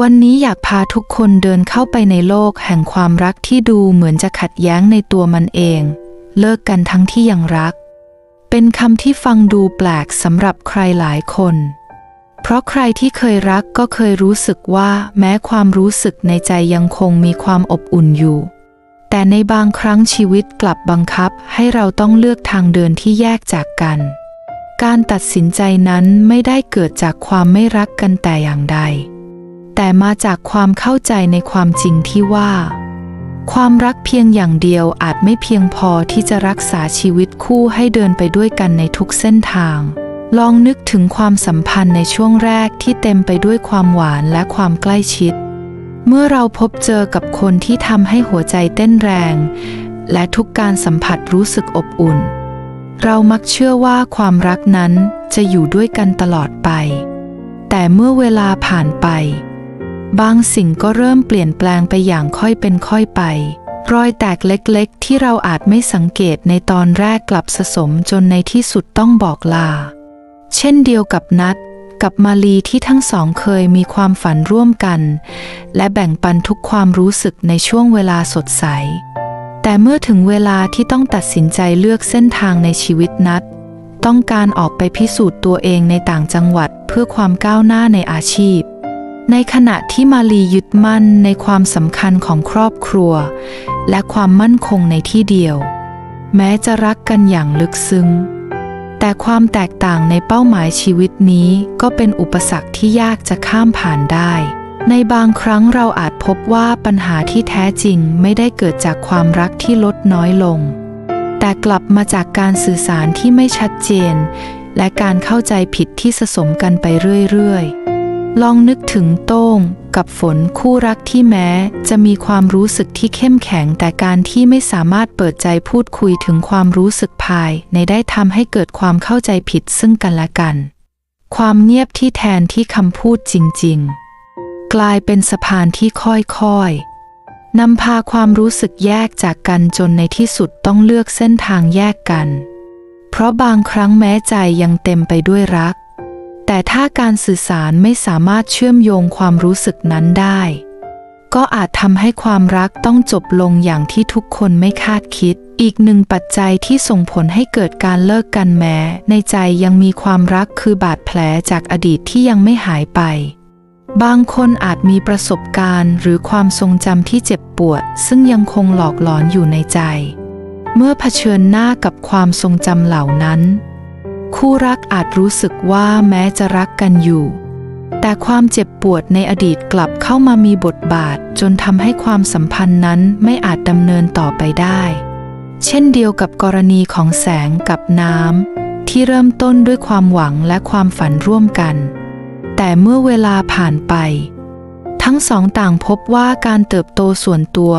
วันนี้อยากพาทุกคนเดินเข้าไปในโลกแห่งความรักที่ดูเหมือนจะขัดแย้งในตัวมันเอง เลิกกันทั้งที่ยังรัก เป็นคำที่ฟังดูแปลกสำหรับใครหลายคน เพราะใครที่เคยรักก็เคยรู้สึกว่าแม้ความรู้สึกในใจยังคงมีความอบอุ่นอยู่ แต่ในบางครั้งชีวิตกลับบังคับให้เราต้องเลือกทางเดินที่แยกจากกัน การตัดสินใจนั้นไม่ได้เกิดจากความไม่รักกันแต่อย่างใด แต่มาจากความเข้าใจในความจริงที่ว่า ความรักเพียงอย่างเดียวอาจไม่เพียงพอที่จะรักษาชีวิตคู่ให้เดินไปด้วยกันในทุกเส้นทาง ลองนึกถึงความสัมพันธ์ในช่วงแรกที่เต็มไปด้วยความหวานและความใกล้ชิด เมื่อเราพบเจอกับคนที่ทำให้หัวใจเต้นแรง และทุกการสัมผัสรู้สึกอบอุ่น เรามักเชื่อว่าความรักนั้นจะอยู่ด้วยกันตลอดไป แต่เมื่อเวลาผ่านไป บางสิ่งก็เริ่มเปลี่ยนแปลงไปอย่างค่อยเป็นค่อยไป รอยแตกเล็กๆ ที่เราอาจไม่สังเกตในตอนแรกกลับสะสมจนในที่สุดต้องบอกลา เช่นเดียวกับนัดกับมาลีที่ทั้งสองเคยมีความฝันร่วมกัน และแบ่งปันทุกความรู้สึกในช่วงเวลาสดใส แต่เมื่อถึงเวลาที่ต้องตัดสินใจเลือกเส้นทางในชีวิตนัด ต้องการออกไปพิสูจน์ตัวเองในต่างจังหวัดเพื่อความก้าวหน้าในอาชีพ ในขณะที่มาลียึดมั่นในความสำคัญของครอบครัว และความมั่นคงในที่เดียว แม้จะรักกันอย่างลึกซึ้ง แต่ความแตกต่างในเป้าหมายชีวิตนี้ก็เป็นอุปสรรคที่ยากจะข้ามผ่านได้ ในบางครั้งเราอาจพบว่าปัญหาที่แท้จริงไม่ได้เกิดจากความรักที่ลดน้อยลง แต่กลับมาจากการสื่อสารที่ไม่ชัดเจน และการเข้าใจผิดที่สะสมกันไปเรื่อยๆ ลองนึกถึงโต้งกับฝนคู่รักที่แม้ จะมีความรู้สึกที่เข้มแข็งแต่การที่ไม่สามารถเปิดใจพูดคุยถึงความรู้สึกภาย ในได้ทำให้เกิดความเข้าใจผิดซึ่งกันและกัน ความเงียบที่แทนที่คำพูดจริง ๆ กลายเป็นสะพานที่ค่อยๆนำพาความรู้สึกแยกจากกันจนในที่สุดต้องเลือกเส้นทางแยกกัน เพราะบางครั้งแม้ใจยังเต็มไปด้วยรัก แต่ถ้าการสื่อสารไม่สามารถเชื่อมโยงความรู้สึกนั้นได้ ก็อาจทำให้ความรักต้องจบลงอย่างที่ทุกคนไม่คาดคิด อีกหนึ่งปัจจัยที่ส่งผลให้เกิดการเลิกกันแม้ ในใจยังมีความรักคือบาดแผลจากอดีตที่ยังไม่หายไป บางคนอาจมีประสบการณ์ หรือความทรงจำที่เจ็บปวด ซึ่งยังคงหลอกหลอนอยู่ในใจ เมื่อเผชิญหน้ากับความทรงจำเหล่านั้น คู่รักอาจรู้สึกว่าแม้จะรักกันอยู่ แต่ความเจ็บปวดในอดีตกลับเข้ามามีบทบาทจนทำให้ความสัมพันธ์นั้นไม่อาจดำเนินต่อไปได้ เช่นเดียวกับกรณีของแสงกับน้ำที่เริ่มต้นด้วยความหวังและความฝันร่วมกัน แต่เมื่อเวลาผ่านไป ทั้งสองต่างพบว่าการเติบโตส่วนตัว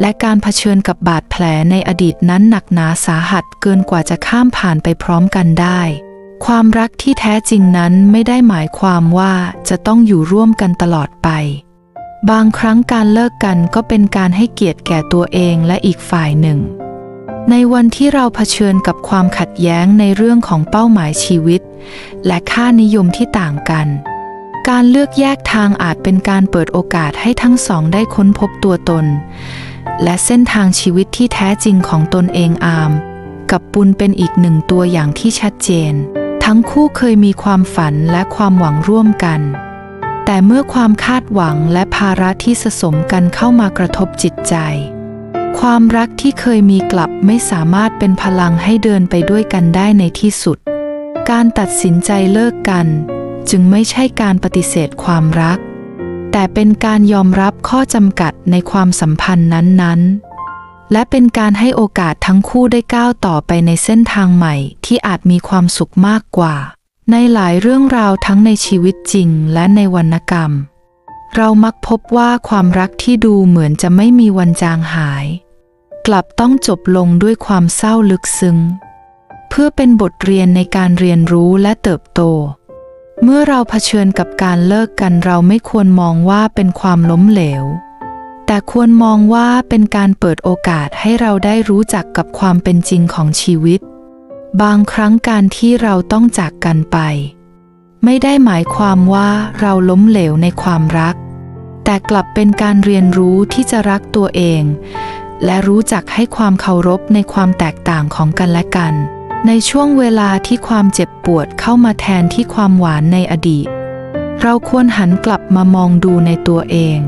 และการเผชิญกับบาดแผลในอดีตนั้นหนักหนาสาหัสเกินกว่าจะข้ามผ่านไปพร้อมกันได้ ความรักที่แท้จริงนั้นไม่ได้หมายความว่าจะต้องอยู่ร่วมกันตลอดไป บางครั้งการเลิกกันก็เป็นการให้เกียรติแก่ตัวเองและอีกฝ่ายหนึ่ง ในวันที่เราเผชิญกับความขัดแย้งในเรื่องของเป้าหมายชีวิต และค่านิยมที่ต่างกัน การเลือกแยกทางอาจเป็นการเปิดโอกาสให้ทั้งสองได้ค้นพบตัวตน และเส้นทางชีวิตที่แท้จริงของตนเองอาม กับปุณเป็นอีกหนึ่งตัวอย่างที่ชัดเจน ทั้งคู่เคยมีความฝันและความหวังร่วมกัน แต่เมื่อความคาดหวังและภาระที่สะสมกันเข้ามากระทบจิตใจ ความรักที่เคยมีกลับไม่สามารถเป็นพลังให้เดินไปด้วยกันได้ในที่สุด การตัดสินใจเลิกกัน จึงไม่ใช่การปฏิเสธความรัก แต่เป็นการยอมรับข้อจำกัดในความสัมพันธ์นั้นๆ และเป็นการให้โอกาสทั้งคู่ได้ก้าวต่อไปในเส้นทางใหม่ที่อาจมีความสุขมากกว่า ในหลายเรื่องราวทั้งในชีวิตจริงและในวรรณกรรม เรามักพบว่าความรักที่ดูเหมือนจะไม่มีวันจางหาย กลับต้องจบลงด้วยความเศร้าลึกซึ้งเพื่อเป็นบทเรียนในการเรียนรู้และเติบโต เมื่อเราเผชิญกับการเลิกกันเราไม่ควรมองว่าเป็นความล้มเหลว แต่ควรมองว่าเป็นการเปิดโอกาสให้เราได้รู้จักกับความเป็นจริงของชีวิต บางครั้งการที่เราต้องจากกันไป ไม่ได้หมายความว่าเราล้มเหลวในความรัก แต่กลับเป็นการเรียนรู้ที่จะรักตัวเอง และรู้จักให้ความเคารพในความแตกต่างของกันและกัน ในช่วงเวลาที่ความเจ็บปวดเข้ามาแทนที่ความหวานในอดีต เราควรหันกลับมามองดูในตัวเอง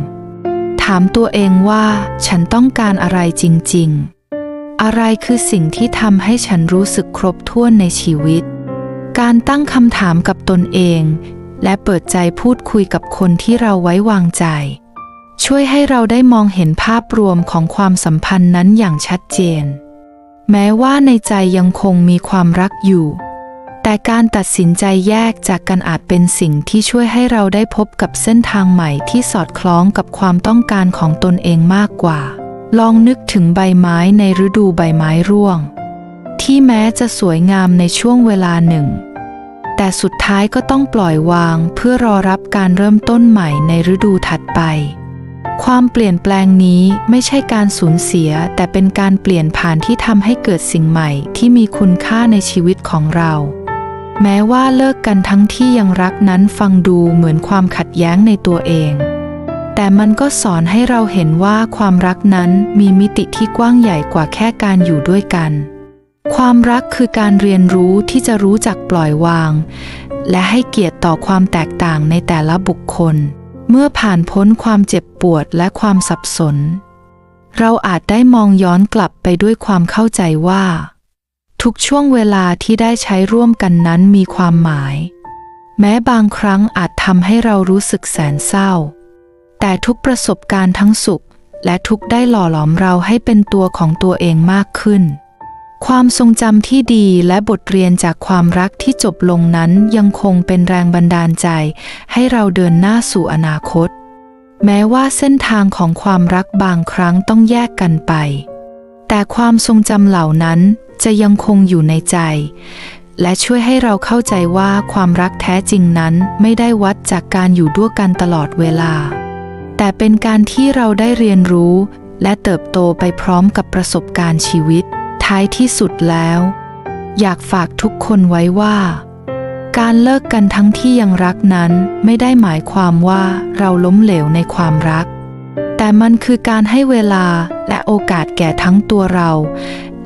ถามตัวเองว่าฉันต้องการอะไรจริง ๆ อะไรคือสิ่งที่ทำให้ฉันรู้สึกครบถ้วนในชีวิต การตั้งคำถามกับตนเอง และเปิดใจพูดคุยกับคนที่เราไว้วางใจ ช่วยให้เราได้มองเห็นภาพรวมของความสัมพันธ์นั้นอย่างชัดเจน แม้ว่าในใจยังคงมีความรักอยู่ แต่การตัดสินใจแยกจากกันอาจเป็นสิ่งที่ช่วยให้เราได้พบกับเส้นทางใหม่ที่สอดคล้องกับความต้องการของตนเองมากกว่า ลองนึกถึงใบไม้ในฤดูใบไม้ร่วง ที่แม้จะสวยงามในช่วงเวลาหนึ่ง แต่สุดท้ายก็ต้องปล่อยวางเพื่อรอรับการเริ่มต้นใหม่ในฤดูถัดไป ความเปลี่ยนแปลงนี้ไม่ใช่การสูญเสีย แต่เป็นการเปลี่ยนผ่านที่ทำให้เกิดสิ่งใหม่ที่มีคุณค่าในชีวิตของเรา แม้ว่าเลิกกันทั้งที่ยังรักนั้นฟังดูเหมือนความขัดแย้งในตัวเอง แต่มันก็สอนให้เราเห็นว่าความรักนั้นมีมิติที่กว้างใหญ่กว่าแค่การอยู่ด้วยกัน ความรักคือการเรียนรู้ที่จะรู้จักปล่อยวาง และให้เกียรติต่อความแตกต่างในแต่ละบุคคล เมื่อผ่านพ้นความเจ็บปวดและความสับสน เราอาจได้มองย้อนกลับไปด้วยความเข้าใจว่า ทุกช่วงเวลาที่ได้ใช้ร่วมกันนั้นมีความหมาย แม้บางครั้งอาจทำให้เรารู้สึกแสนเศร้า แต่ทุกประสบการณ์ทั้งสุขและทุกได้หล่อหลอมเราให้เป็นตัวของตัวเองมากขึ้น ความทรงจำที่ดีและบทเรียนจากความรักที่จบลงนั้นยังคงเป็นแรงบันดาลใจ ให้เราเดินหน้าสู่อนาคต แม้ว่าเส้นทางของความรักบางครั้งต้องแยกกันไป แต่ความทรงจำเหล่านั้นจะยังคงอยู่ในใจ และช่วยให้เราเข้าใจว่าความรักแท้จริงนั้นไม่ได้วัดจากการอยู่ด้วยกันตลอดเวลา แต่เป็นการที่เราได้เรียนรู้ และเติบโตไปพร้อมกับประสบการณ์ชีวิต ท้ายที่สุดแล้ว อยากฝากทุกคนไว้ว่า การเลิกกันทั้งที่ยังรักนั้นไม่ได้หมายความว่าเราล้มเหลวในความรัก แต่มันคือการให้เวลาและโอกาสแก่ทั้งตัวเรา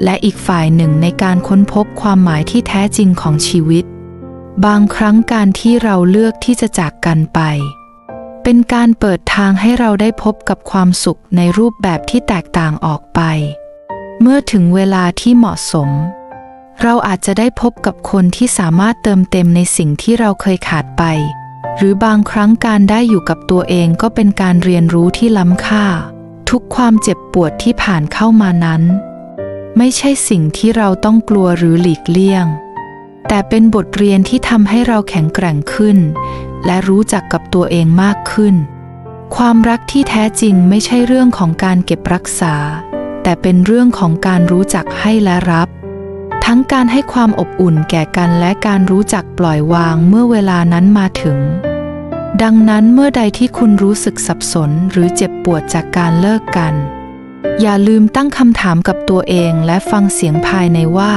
และอีกฝ่ายหนึ่งในการค้นพบความหมายที่แท้จริงของชีวิต บางครั้งการที่เราเลือกที่จะจากกันไปเป็นการเปิดทางให้เราได้พบกับความสุขในรูปแบบที่แตกต่างออกไป เมื่อถึงเวลาที่เหมาะสม เราอาจจะได้พบกับคนที่สามารถเติมเต็มในสิ่งที่เราเคยขาดไป หรือบางครั้งการได้อยู่กับตัวเองก็เป็นการเรียนรู้ที่ล้ำค่า ทุกความเจ็บปวดที่ผ่านเข้ามานั้น ไม่ใช่สิ่งที่เราต้องกลัวหรือหลีกเลี่ยง แต่เป็นบทเรียนที่ทำให้เราแข็งแกร่งขึ้น และรู้จักกับตัวเองมากขึ้น ความรักที่แท้จริงไม่ใช่เรื่องของการเก็บรักษา แต่เป็นเรื่องของการรู้จักให้และรับ ทั้งการให้ความอบอุ่นแก่กันและการรู้จักปล่อยวางเมื่อเวลานั้นมาถึง ดังนั้นเมื่อใดที่คุณรู้สึกสับสนหรือเจ็บปวดจากการเลิกกัน อย่าลืมตั้งคำถามกับตัวเองและฟังเสียงภายในว่า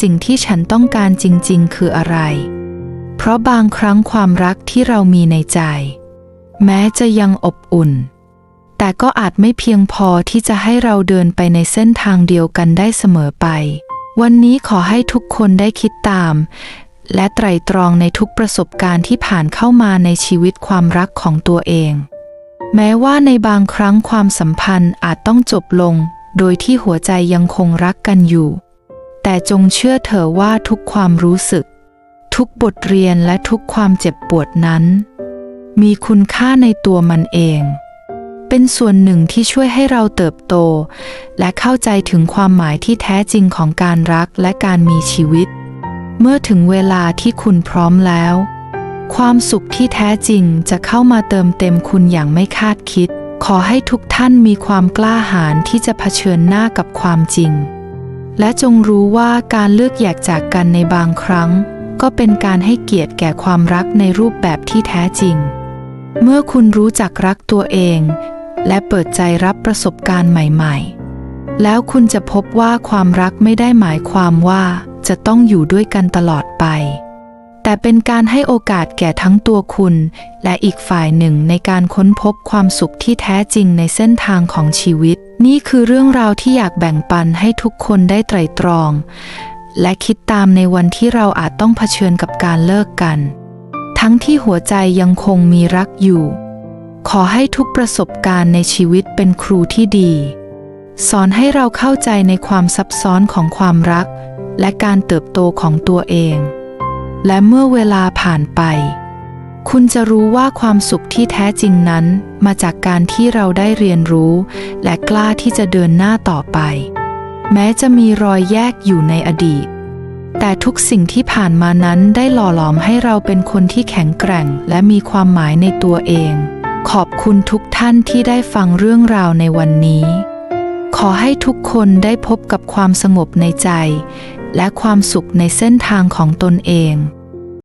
สิ่งที่ฉันต้องการจริง ๆ คืออะไร เพราะบางครั้งความรักที่เรามีในใจ แม้จะยังอบอุ่น แต่ก็อาจไม่เพียงพอที่จะให้เราเดินไปในเส้นทางเดียวกันได้เสมอไป วันนี้ขอให้ทุกคนได้คิดตาม และไตรตรองในทุกประสบการณ์ที่ผ่านเข้ามาในชีวิตความรักของตัวเอง แม้ว่าในบางครั้งความสัมพันธ์อาจต้องจบลง โดยที่หัวใจยังคงรักกันอยู่ แต่จงเชื่อเถอะว่าทุกความรู้สึก ทุกบทเรียนและทุกความเจ็บปวดนั้น มีคุณค่าในตัวมันเอง เป็นส่วนหนึ่งที่ช่วยให้เราเติบโต และเข้าใจถึงความหมายที่แท้จริงของการรักและการมีชีวิต เมื่อถึงเวลาที่คุณพร้อมแล้ว ความสุขที่แท้จริงจะเข้ามาเติมเต็มคุณอย่างไม่คาดคิด ขอให้ทุกท่านมีความกล้าหาญที่จะเผชิญหน้ากับความจริง และจงรู้ว่าการเลือกแยกจากกันในบางครั้ง ก็เป็นการให้เกียรติแก่ความรักในรูปแบบที่แท้จริงเมื่อคุณรู้จักรักตัวเอง และเปิดใจรับประสบการณ์ใหม่ๆ แล้วคุณจะพบว่าความรักไม่ได้หมายความว่าจะต้องอยู่ด้วยกันตลอดไป แต่เป็นการให้โอกาสแก่ทั้งตัวคุณ และอีกฝ่ายหนึ่งในการค้นพบความสุขที่แท้จริงในเส้นทางของชีวิต นี่คือเรื่องราวที่อยากแบ่งปันให้ทุกคนได้ไตร่ตรอง และคิดตามในวันที่เราอาจต้องเผชิญกับการเลิกกัน ทั้งที่หัวใจยังคงมีรักอยู่ ขอให้ทุกประสบการณ์ในชีวิตเป็นครูที่ดี สอนให้เราเข้าใจในความซับซ้อนของความรัก และการเติบโตของตัวเอง และเมื่อเวลาผ่านไป คุณจะรู้ว่าความสุขที่แท้จริงนั้น มาจากการที่เราได้เรียนรู้ และกล้าที่จะเดินหน้าต่อไป แม้จะมีรอยแยกอยู่ในอดีตแต่ทุกสิ่งที่ผ่านมานั้นได้หล่อหลอมให้เราเป็นคนที่แข็งแกร่ง และมีความหมายในตัวเอง ขอบคุณทุกท่านที่ได้ฟังเรื่องราวในวันนี้ ขอให้ทุกคนได้พบกับความสงบในใจ และความสุขในเส้นทางของตนเอง